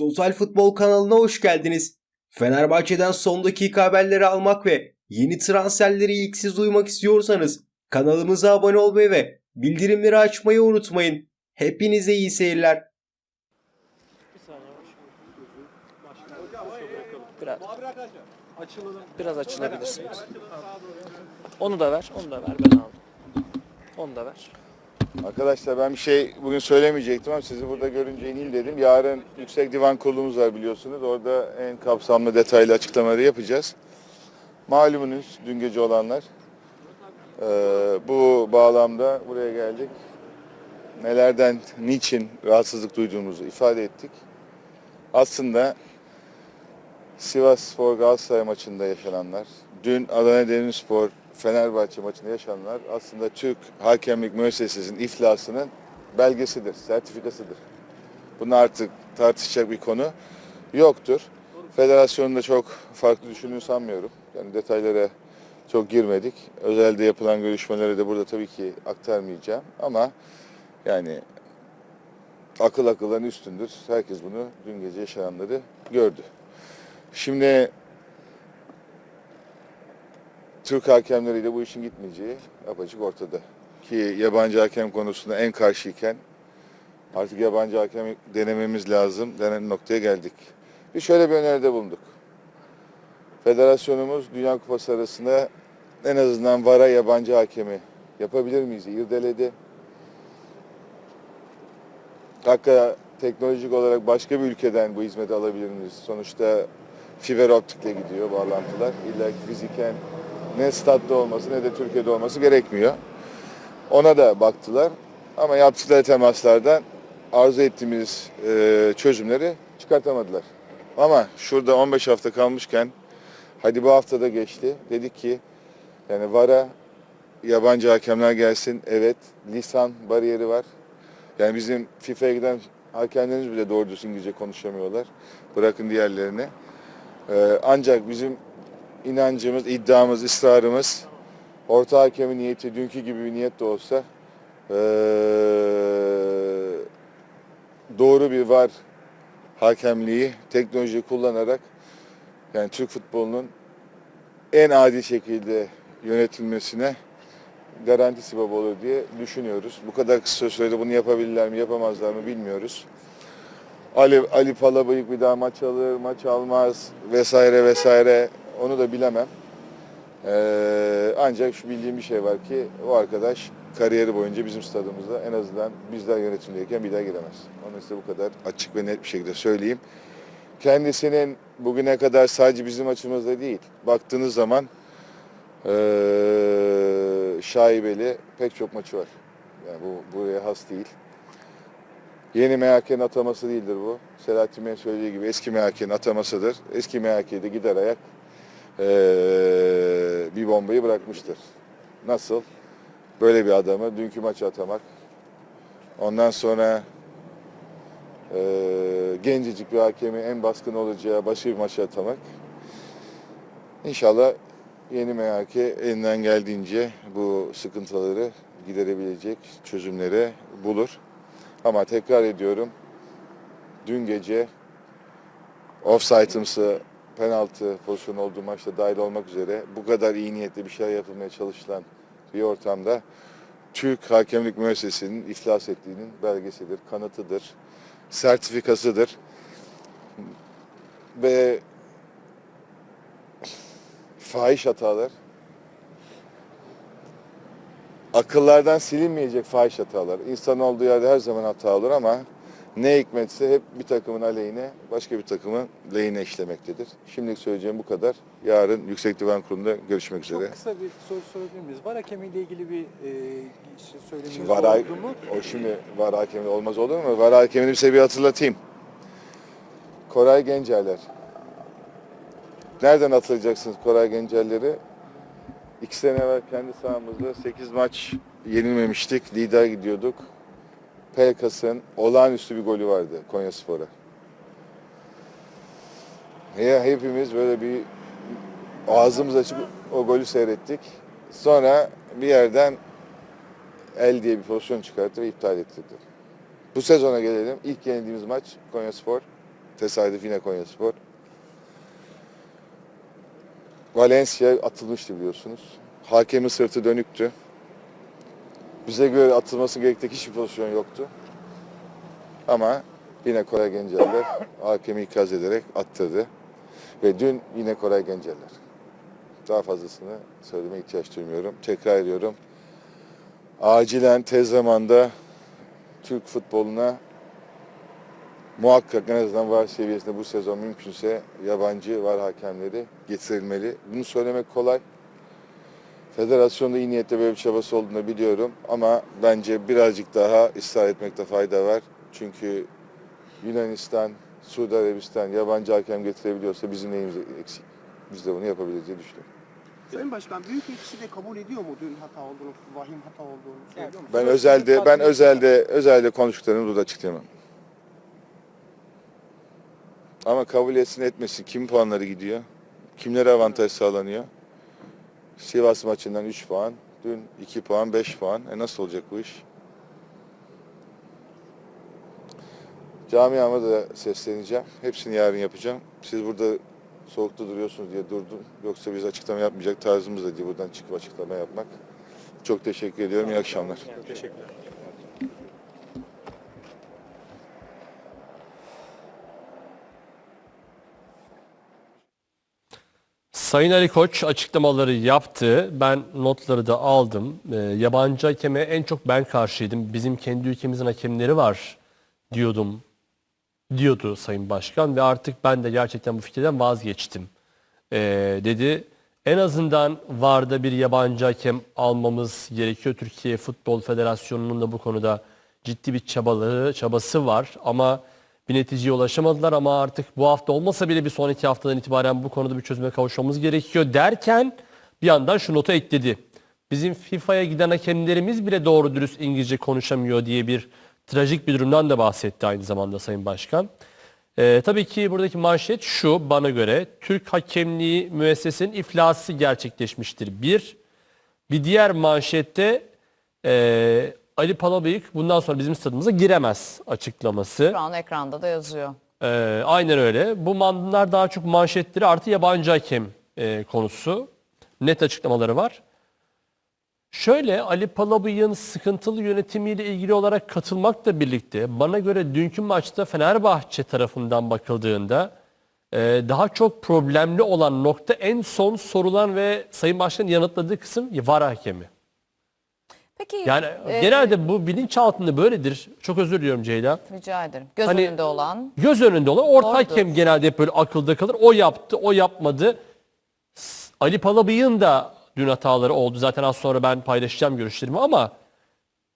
Total Futbol kanalına hoş geldiniz. Fenerbahçe'den son dakika haberleri almak ve yeni transferleri ilk siz duymak istiyorsanız kanalımıza abone olmayı ve bildirimleri açmayı unutmayın. Hepinize iyi seyirler. Biraz açılabilirsiniz. Onu da ver, onu da ver. Ben aldım. Onu da ver. Arkadaşlar ben bir şey bugün söylemeyecektim ama sizi burada görünce ineyim dedim. Yarın Yüksek Divan Kurulumuz var biliyorsunuz. Orada en kapsamlı detaylı açıklamaları yapacağız. Malumunuz dün gece olanlar. Ee, bu bağlamda buraya geldik. Nelerden, niçin rahatsızlık duyduğumuzu ifade ettik. Aslında Sivas Spor Galatasaray maçında yaşananlar, dün Adana Demirspor Fenerbahçe maçında yaşananlar aslında Türk hakemlik müessesesinin iflasının belgesidir, sertifikasıdır. Bunu artık tartışacak bir konu yoktur. Federasyonun da çok farklı düşündüğünü sanmıyorum. Yani detaylara çok girmedik. Özelde yapılan görüşmeleri de burada tabii ki aktarmayacağım. Ama yani akıl akılların üstündür. Herkes bunu dün gece yaşananları gördü. Şimdi Türk hakemleriyle bu işin gitmeyeceği apaçık ortada. Ki yabancı hakem konusunda en karşıyken artık yabancı hakem denememiz lazım denen noktaya geldik. Bir şöyle bir öneride bulunduk. Federasyonumuz Dünya Kupası arasında en azından VAR'a yabancı hakemi yapabilir miyiz? İrdeledi. Hakikaten teknolojik olarak başka bir ülkeden bu hizmeti alabilir miyiz? Sonuçta fiber optikle gidiyor bağlantılar. İlla fiziken ne statta olması ne de Türkiye'de olması gerekmiyor. Ona da baktılar. Ama yaptıkları temaslardan arzu ettiğimiz e, çözümleri çıkartamadılar. Ama şurada 15 hafta kalmışken hadi bu haftada geçti. Dedik ki yani VAR'a yabancı hakemler gelsin. Evet lisan bariyeri var. Yani bizim FIFA'ya giden hakemlerimiz bile doğru düzgün İngilizce konuşamıyorlar. Bırakın diğerlerini. Ee, ancak bizim inancımız, iddiamız, ısrarımız orta hakemin niyeti dünkü gibi bir niyet de olsa doğru bir var hakemliği, teknoloji kullanarak yani Türk futbolunun en adil şekilde yönetilmesine garanti sebep olur diye düşünüyoruz. Bu kadar kısa sürede bunu yapabilirler mi, yapamazlar mı bilmiyoruz. Ali, Ali Palabıyık bir daha maç alır, maç almaz vesaire vesaire onu da bilemem. Ee, ancak şu bildiğim bir şey var ki o arkadaş kariyeri boyunca bizim stadımızda en azından bizler yönetimdeyken bir daha giremez. Onu size bu kadar açık ve net bir şekilde söyleyeyim. Kendisinin bugüne kadar sadece bizim açımızda değil, baktığınız zaman ee, şaibeli pek çok maçı var. Yani bu buraya has değil. Yeni MHK'nin ataması değildir bu. Selahattin Bey'in söylediği gibi eski MHK'nin atamasıdır. Eski MHK'de gider ayak ee, bir bombayı bırakmıştır. Nasıl? Böyle bir adamı dünkü maçı atamak. Ondan sonra ee, gencecik bir hakemi en baskın olacağı başka bir maçı atamak. İnşallah yeni MHK elinden geldiğince bu sıkıntıları giderebilecek çözümleri bulur. Ama tekrar ediyorum, dün gece offside'ımsı penaltı pozisyonu olduğu maçta dahil olmak üzere bu kadar iyi niyetli bir şeyler yapılmaya çalışılan bir ortamda Türk hakemlik müessesesinin iflas ettiğinin belgesidir, kanıtıdır, sertifikasıdır. Ve fahiş hatalar, akıllardan silinmeyecek fahiş hatalar. İnsan olduğu yerde her zaman hata olur ama ne hikmetse hep bir takımın aleyhine başka bir takımın lehine işlemektedir. Şimdilik söyleyeceğim bu kadar. Yarın Yüksek Divan Kurulu'nda görüşmek üzere. Çok kısa bir soru sorabilir miyiz? Var hakemiyle ilgili bir e, şey söyleminiz Şimdi var, oldu mu? o şimdi var hakemi olmaz olur mu? Var hakemini size bir hatırlatayım. Koray Gencerler. Nereden hatırlayacaksınız Koray Gencerleri? İki sene evvel kendi sahamızda 8 maç yenilmemiştik. Lider gidiyorduk. Pelkas'ın olağanüstü bir golü vardı Konya Spor'a. Ya hepimiz böyle bir ağzımız açık o golü seyrettik. Sonra bir yerden el diye bir pozisyon çıkarttı ve iptal ettirdi. Bu sezona gelelim. İlk yenildiğimiz maç Konya Spor. Tesadüf yine Konyaspor. Valencia atılmıştı biliyorsunuz. Hakemin sırtı dönüktü. Bize göre atılması gerektiği hiçbir pozisyon yoktu. Ama yine Koray Genceller hakemi ikaz ederek attırdı. Ve dün yine Koray Genceller. Daha fazlasını söylemeye ihtiyaç duymuyorum. Tekrar ediyorum. Acilen tez zamanda Türk futboluna muhakkak en azından var seviyesinde bu sezon mümkünse yabancı var hakemleri getirilmeli. Bunu söylemek kolay. Federasyonda iyi niyetle böyle bir çabası olduğunu biliyorum ama bence birazcık daha ısrar etmekte fayda var. Çünkü Yunanistan, Suudi Arabistan yabancı hakem getirebiliyorsa bizim neyimiz eksik? Biz de bunu yapabiliriz diye düşünüyorum. Sayın Başkan büyük ekşi de kabul ediyor mu dün hata olduğunu, vahim hata olduğunu söylüyor mu? Ben özelde ben özelde özelde konuştuklarımı burada açıklayamam. Ama kabul etsin etmesin kim puanları gidiyor? Kimlere avantaj sağlanıyor? Sivas maçından 3 puan, dün 2 puan, 5 puan. E nasıl olacak bu iş? Camiama da sesleneceğim. Hepsini yarın yapacağım. Siz burada soğukta duruyorsunuz diye durdum. Yoksa biz açıklama yapmayacak tarzımız da değil buradan çıkıp açıklama yapmak. Çok teşekkür ediyorum. İyi akşamlar. Sayın Ali Koç açıklamaları yaptı. Ben notları da aldım. Ee, yabancı hakeme en çok ben karşıydım. Bizim kendi ülkemizin hakemleri var diyordum. Diyordu Sayın Başkan ve artık ben de gerçekten bu fikirden vazgeçtim. Ee, dedi. En azından VAR'da bir yabancı hakem almamız gerekiyor. Türkiye Futbol Federasyonu'nun da bu konuda ciddi bir çabaları, çabası var ama bir neticeye ulaşamadılar ama artık bu hafta olmasa bile bir sonraki haftadan itibaren bu konuda bir çözüme kavuşmamız gerekiyor derken bir yandan şu notu ekledi. Bizim FIFA'ya giden hakemlerimiz bile doğru dürüst İngilizce konuşamıyor diye bir trajik bir durumdan da bahsetti aynı zamanda Sayın Başkan. Ee, tabii ki buradaki manşet şu bana göre Türk hakemliği müessesinin iflası gerçekleşmiştir. Bir, bir diğer manşette e, Ali Palabıyık bundan sonra bizim stadımıza giremez açıklaması. Şu an ekranda da yazıyor. Ee, aynen öyle. Bu manlar daha çok manşetleri artı yabancı hakem e, konusu. Net açıklamaları var. Şöyle Ali Palabıyık'ın sıkıntılı yönetimiyle ilgili olarak katılmakla birlikte bana göre dünkü maçta Fenerbahçe tarafından bakıldığında e, daha çok problemli olan nokta en son sorulan ve Sayın Başkan'ın yanıtladığı kısım var hakemi. Peki Yani e, genelde bu bilinç altında böyledir. Çok özür diliyorum Ceyda. rica ederim. Göz Hani- önünde olan Göz önünde olan orta Doğrudur. hakem genelde hep böyle akılda kalır. O yaptı, o yapmadı. Ali Palabıyık'ın da dün hataları oldu. Zaten az sonra ben paylaşacağım görüşlerimi ama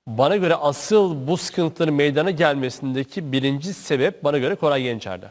bana göre asıl bu sıkıntıların meydana gelmesindeki birinci sebep bana göre Koray Gençerler.